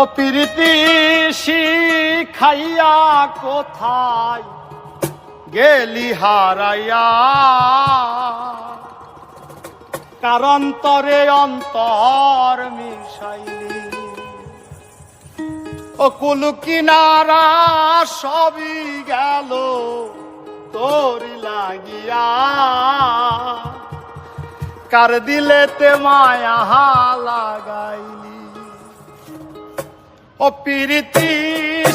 ও প্রীতি শিখাইয়া কোথায় গেলি হারাইয়া? কারণ তরে অন্তর মিশাইলি। ও কুল কিনারা সবই গেল তোরি লাগিয়া। কার দিলেতে মায়া লাগাইলি ও প্রীতি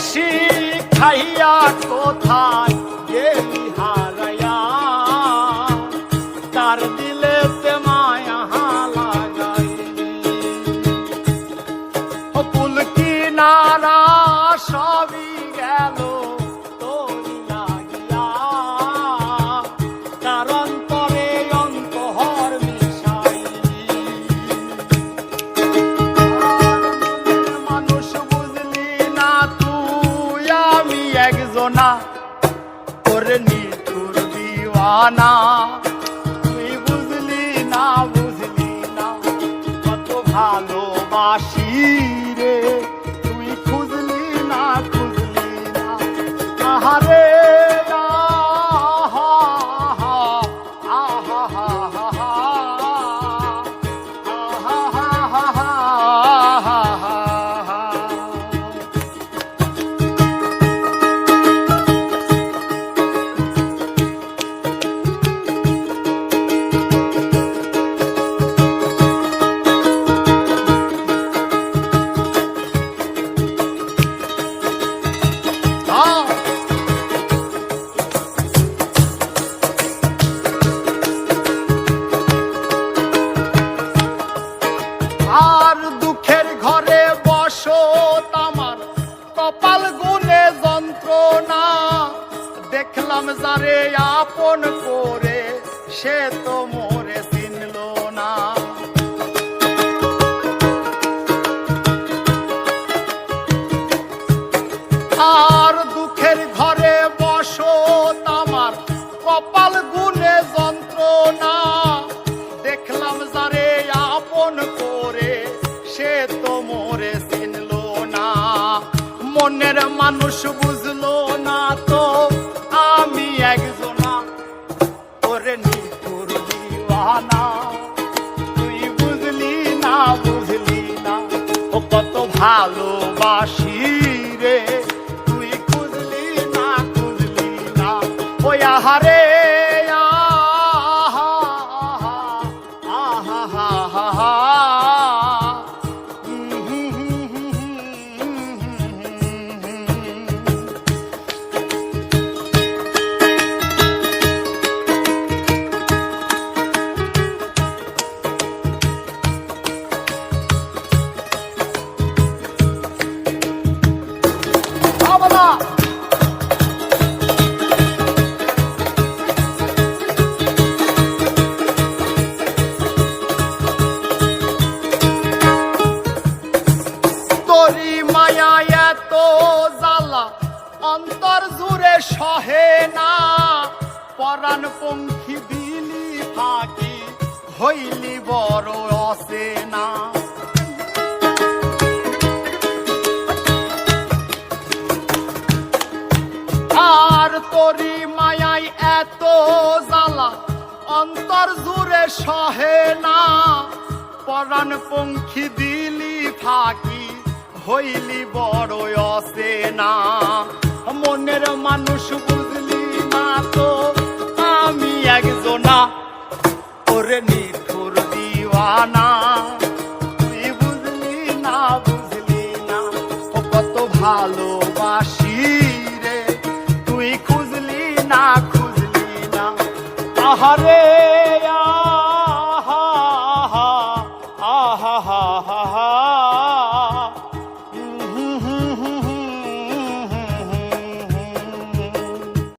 শিখাইয়া কোথায় গেলি হারাইয়া তোরে নিঠুর যারে আপন করে সে তো মোরে চিনল না। আর ভালোবাসি রে। তুই খুঁজলি না খুঁজলি না। ওই আহারে মায়া এত জ্বালা অন্তর জুড়ে সহে না। পরাণ পঙ্খী দিলি ফাঁকি, হইলি বড় অসে না আর তোরি মায়াই এত জ্বালা, অন্তর জুড়ে সহে না। পরাণ পঙ্খী দিলি ফাঁকি হইলি বড় অসেনা মনের মানুষ বুঝলি না তো, আমি একজনা। ওরে নিঠুর দিওয়ানা, তুই বুঝলি না বুঝলি না কত ভালোবাসি রে। তুই খুঁজলি না খুঁজলি না। আহারে আহা আহা আহা আহা।